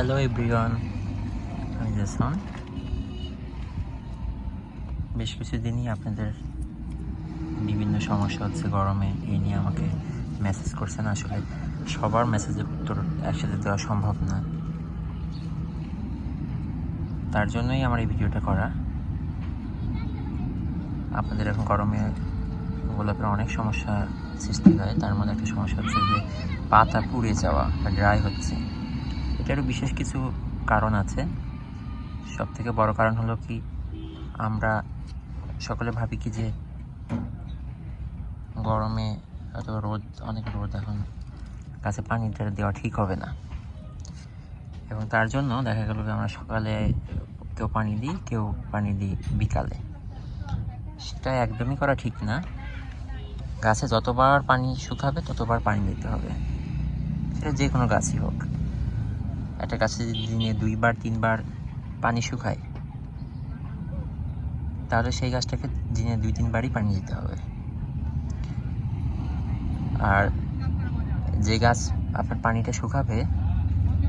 Hello everyone আমি Jason. বেশ কিছুদিনই আপনাদের বিভিন্ন সমস্যা হচ্ছে গরমে, এই নিয়ে আমাকে মেসেজ করছেন। আসলে সবার মেসেজের উত্তর একসাথে দেওয়া সম্ভব না। তার জন্যই আমার এই ভিডিওটা করা। আপনাদের এখন গরমে গোলাপের অনেক সমস্যা সৃষ্টি হয়। তার মধ্যে একটা সমস্যা হচ্ছে যে পাতা পুড়ে যাওয়া বা ড্রাই হচ্ছে। এটারও বিশেষ কিছু কারণ আছে। সব থেকে বড় কারণ হলো কি, আমরা সকলে ভাবি কি যে গরমে অথবা রোদ, অনেক রোদ এখন গাছে পানিটা দেওয়া ঠিক হবে না। এবং তার জন্য দেখা গেল যে আমরা সকালে কেউ পানি দিই, কেউ পানি দিই বিকালে। সেটা একদমই করা ঠিক না। গাছে যতবার পানি শুকাবে, ততবার পানি দিতে হবে। সেটা যে কোনো গাছই হোক। একটা গাছে দিনে দুইবার, তিনবার পানি শুকায়। তাহলে সেই গাছটাকে দিনে দুই, তিনবারই পানি দিতে হবে। আর যে গাছ আপনার পানিটা শুকাবে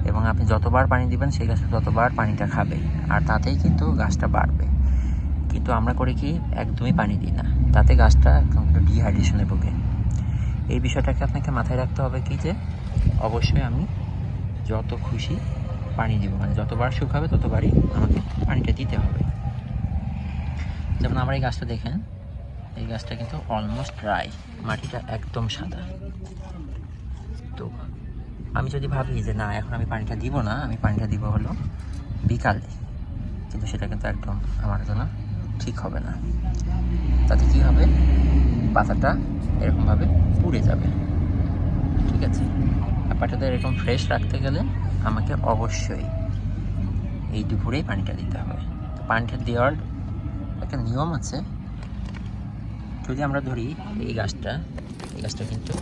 এবং আপনি যতবার পানি দিবেন, সেই গাছটা ততবার পানিটা খাবে। আর তাতেই কিন্তু গাছটা বাড়বে। কিন্তু আমরা করি কি, একদমই পানি দিই না। তাতে গাছটা একদম ডিহাইড্রেশনে ভোগে। এই বিষয়টাকে আপনাকে মাথায় রাখতে হবে কি যে, অবশ্যই আমি যত খুশি পানি দিব মানে যতবার শুকাবে ততবারই আমাকে পানিটা দিতে হবে। যেমন আমার এই গাছটা দেখেন, এই গাছটা কিন্তু অলমোস্ট ড্রাই মাটিটা একদম সাদা। তো আমি যদি ভাবি যে না, এখন আমি পানিটা দিব না, আমি পানিটা দিব হলো বিকালে। কিন্তু সেটা কিন্তু একদম আমার জন্য ঠিক হবে না। তাতে কি হবে? পাতাটা এরকমভাবে পুড়ে যাবে। ঠিক আছে? আর এরকম ফ্রেশ রাখতে গেলে আমাকে অবশ্যই এই দুপুরেই পানিটা দিতে হবে। তো পানিটা দেওয়ার একটা নিয়ম আছে। যদি আমরা ধরি, এই গাছটা এই গাছটা কিন্তু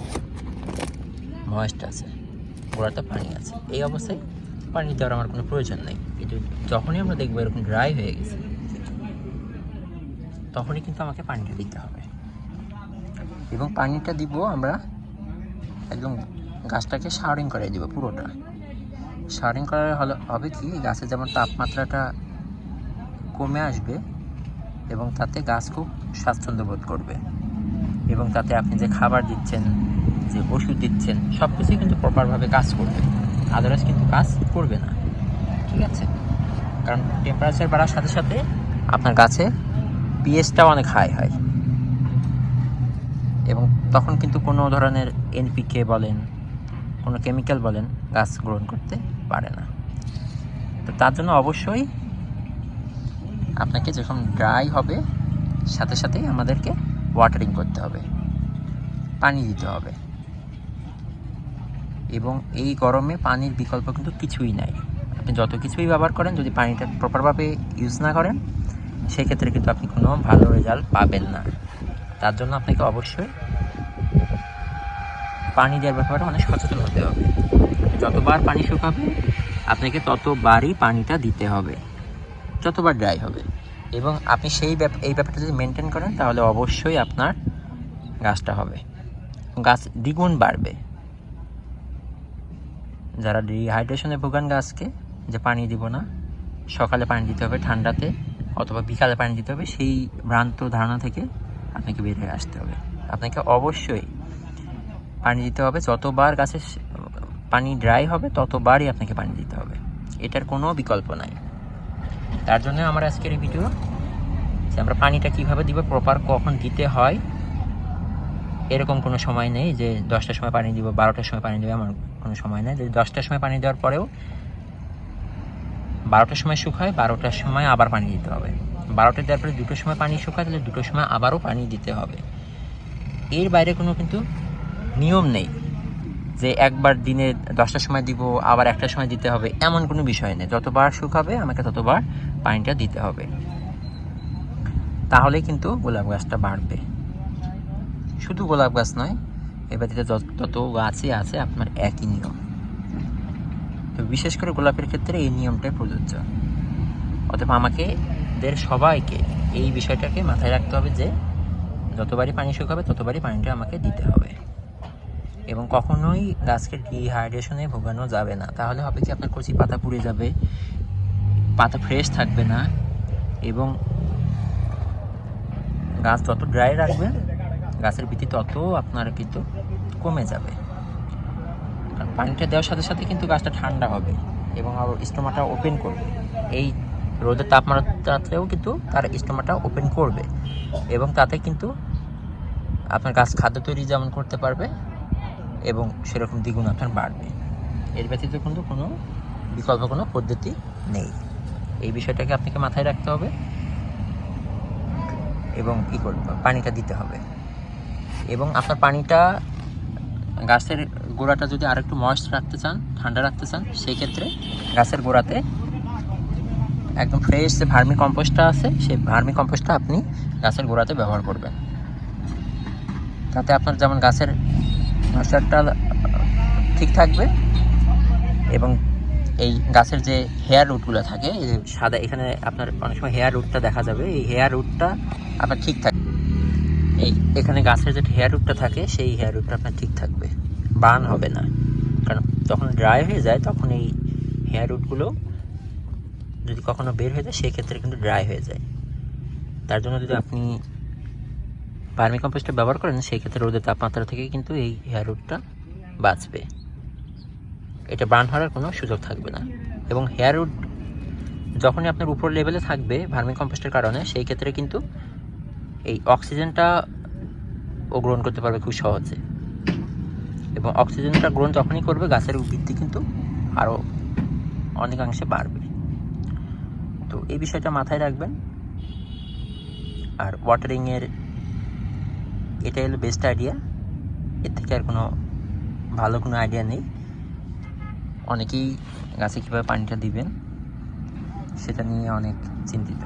ময়েস্ট আছে গোড়াতে পানি আছে। এই অবস্থায় পানি দেওয়ার আমার কোনো প্রয়োজন নেই। কিন্তু যখনই আমরা দেখব এরকম ড্রাই হয়ে গেছে, তখনই কিন্তু আমাকে পানিটা দিতে হবে। এবং পানিটা দিব আমরা একদম গাছটাকে শাওয়ারিং করে দিব পুরোটা। শাওয়ারিং করার হলে, হবে কি গাছের যেমন তাপমাত্রাটা কমে আসবে এবং তাতে গাছ খুব স্বাচ্ছন্দ্য বোধ করবে। এবং তাতে আপনি যে খাবার দিচ্ছেন, যে ওষুধ দিচ্ছেন সব কিছুই কিন্তু প্রপারভাবে কাজ করবে। আদারওয়াইজ কিন্তু কাজ করবে না। ঠিক আছে? কারণ টেম্পারেচার বাড়ার সাথে সাথে আপনার গাছে পিএসটাও অনেক হাই হয়। এবং তখন কিন্তু কোনো ধরনের এনপিকে বলেন কোনো কেমিক্যাল বলেন গাছ গ্রহণ করতে পারে না। তো তার জন্য অবশ্যই আপনাকে যখন ড্রাই হবে, সাথে সাথেই আমাদেরকে ওয়াটারিং করতে হবে, পানি দিতে হবে। এবং এই গরমে পানির বিকল্প কিন্তু কিছুই নাই। আপনি যত কিছুই ব্যবহার করেন, যদি পানিটা প্রপারভাবে ইউজ না করেন, সেক্ষেত্রে কিন্তু আপনি কোনো ভালো রেজাল্ট পাবেন না। তার জন্য আপনাকে অবশ্যই পানি দেওয়ার ব্যাপারে অনেক সচেতন হতে হবে। যতবার পানি শুকাবে, আপনাকে ততবারই পানিটা দিতে হবে। যতবার ড্রাই হবে। এবং আপনি সেই এই ব্যাপারটা যদি মেনটেন করেন, তাহলে অবশ্যই আপনার গাছটা হবে। গাছ দ্বিগুণ বাড়বে। যারা ডিহাইড্রেশনে ভোগান গাছকে, যে পানি দিব না, সকালে পানি দিতে হবে, ঠান্ডাতে, অথবা বিকালে পানি দিতে হবে, সেই ভ্রান্ত ধারণা থেকে আপনাকে বের হয়ে আসতে হবে। আপনাকে অবশ্যই পানি দিতে হবে। যতবার গাছে পানি ড্রাই হবে, ততবারই আপনাকে পানি দিতে হবে। এটার কোনো বিকল্প নাই। তার জন্য আমার আজকের এই ভিডিও যে আমরা পানিটা কীভাবে দিব প্রপার কখন দিতে হয়, এরকম কোনো সময় নেই যে দশটার সময় পানি দিব, বারোটার সময় পানি দেবে আমার কোনো সময় নেই। যদি দশটার সময় পানি দেওয়ার পরেও বারোটার সময় শুকায়, বারোটার সময় আবার পানি দিতে হবে। বারোটা দেওয়ার পরে দুটোর সময় পানি শুকায়, তাহলে দুটোর সময় আবারও পানি দিতে হবে। এর বাইরে কোনো কিন্তু নিয়ম নেই যে একবার দিনে দশটার সময় দিব, আবার একটার সময় দিতে হবে, এমন কোনো বিষয় নেই। যতবার শুকাবে আমাকে ততবার পানিটা দিতে হবে। তাহলেই কিন্তু গোলাপ গাছটা বাড়বে। শুধু গোলাপ গাছ নয় এবার যত, তত গাছই আছে আপনার একই নিয়ম। তো বিশেষ করে গোলাপের ক্ষেত্রে এই নিয়মটাই প্রযোজ্য। অথবা আমাকে, দের সবাইকে এই বিষয়টাকে মাথায় রাখতে হবে যে, যতবারই পানি শুকাবে ততবারই পানিটা আমাকে দিতে হবে। এবং কখনোই গাছকে ডিহাইড্রেশনে ভোগানো যাবে না। তাহলে হবে কি, আপনার কচি পাতা পুড়ে যাবে, পাতা ফ্রেশ থাকবে না এবং গাছ যত ড্রাই রাখবেন গাছের বৃদ্ধি তত আপনার কিন্তু কমে যাবে। আর পানিটা দেওয়ার সাথে সাথে কিন্তু গাছটা ঠান্ডা হবে এবং আরও স্টোমাটা ওপেন করবে। এই রোদের তাপমাত্রাতেও কিন্তু তার স্টোমাটা ওপেন করবে এবং তাতে কিন্তু আপনার গাছ খাদ্য তৈরি যেমন করতে পারবে এবং সেরকম দ্বিগুণ আপনার বাড়বে। এর ব্যতীত কিন্তু কোনো বিকল্প কোনো পদ্ধতি নেই। এই বিষয়টাকে আপনাকে মাথায় রাখতে হবে এবং ই করতে হবে, পানিটা দিতে হবে। এবং আপনার পানিটা গাছের গোড়াটা যদি আরেকটু ময়েস্ট রাখতে চান ঠান্ডা রাখতে চান সেই ক্ষেত্রে গাছের গোড়াতে একদম ফ্রেশ যে ভার্মি কম্পোস্টটা আছে সেই ভার্মি কম্পোস্টটা আপনি গাছের গোড়াতে ব্যবহার করবেন। তাতে আপনার যেমন গাছের নষ্টটা ঠিক থাকবে। এবং এই গাছের যে হেয়ার রুটগুলো থাকে, এই যে সাদা, এখানে আপনার অনেক সময় হেয়ার রুটটা দেখা যাবে। এই হেয়ার রুটটা আপনার ঠিক থাকবে এই এখানে গাছের যে হেয়ার রুটটা থাকে, সেই হেয়ার রুটটা আপনার ঠিক থাকবে। বান হবে না। কারণ যখন ড্রাই হয়ে যায়, তখন এই হেয়ার রুটগুলো যদি কখনো বের হয়ে যায় সেই ক্ষেত্রে কিন্তু ড্রাই হয়ে যায়। তার জন্য যদি আপনি ভার্মি কম্পোস্টটা ব্যবহার করেন, সেই ক্ষেত্রে রোদের তাপমাত্রা থেকে কিন্তু এই হেয়ার রুটটা বাঁচবে। এটা বার্ন হওয়ার কোনো সুযোগ থাকবে না। এবং হেয়ার রুট যখনই আপনার উপর লেভেলে থাকবে ভার্মি কম্পোস্টের কারণে, সেই ক্ষেত্রে কিন্তু এই অক্সিজেনটা ও গ্রহণ করতে পারবে খুব সহজে। এবং অক্সিজেনটা গ্রহণ যখনই করবে, গাছের বৃদ্ধি কিন্তু আরও অনেকাংশে বাড়বে। তো এই বিষয়টা মাথায় রাখবেন। আর ওয়াটারিংয়ের এটাই হলো বেস্ট আইডিয়া এর থেকে আর কোনো ভালো কোনো আইডিয়া নেই। অনেকেই গাছে কীভাবে পানিটা দিবেন, সেটা নিয়ে অনেক চিন্তিত।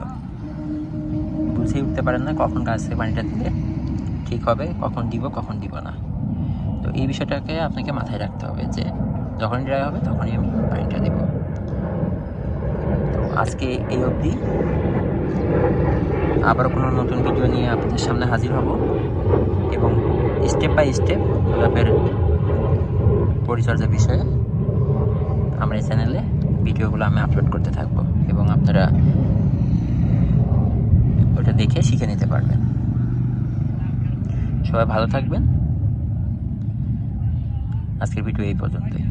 বুঝেই উঠতে পারেন না কখন গাছে পানিটা দিলে ঠিক হবে, কখন দিব কখন দিব না। তো এই বিষয়টাকে আপনাকে মাথায় রাখতে হবে যে, যখনই ড্রাই হবে তখনই আমি পানিটা দেব। তো আজকে এই অবধি। আবার কোনো নতুন ভিডিও নিয়ে আপনাদের সামনে হাজির হব। এবং স্টেপ বাই স্টেপ গোলাপের পরিচর্যা বিষয়ে আমার এই চ্যানেলে ভিডিওগুলো আমি আপলোড করতে থাকব এবং আপনারা ওটা দেখে শিখে নিতে পারবেন। সবাই ভালো থাকবেন। আজকের ভিডিও এই পর্যন্তই।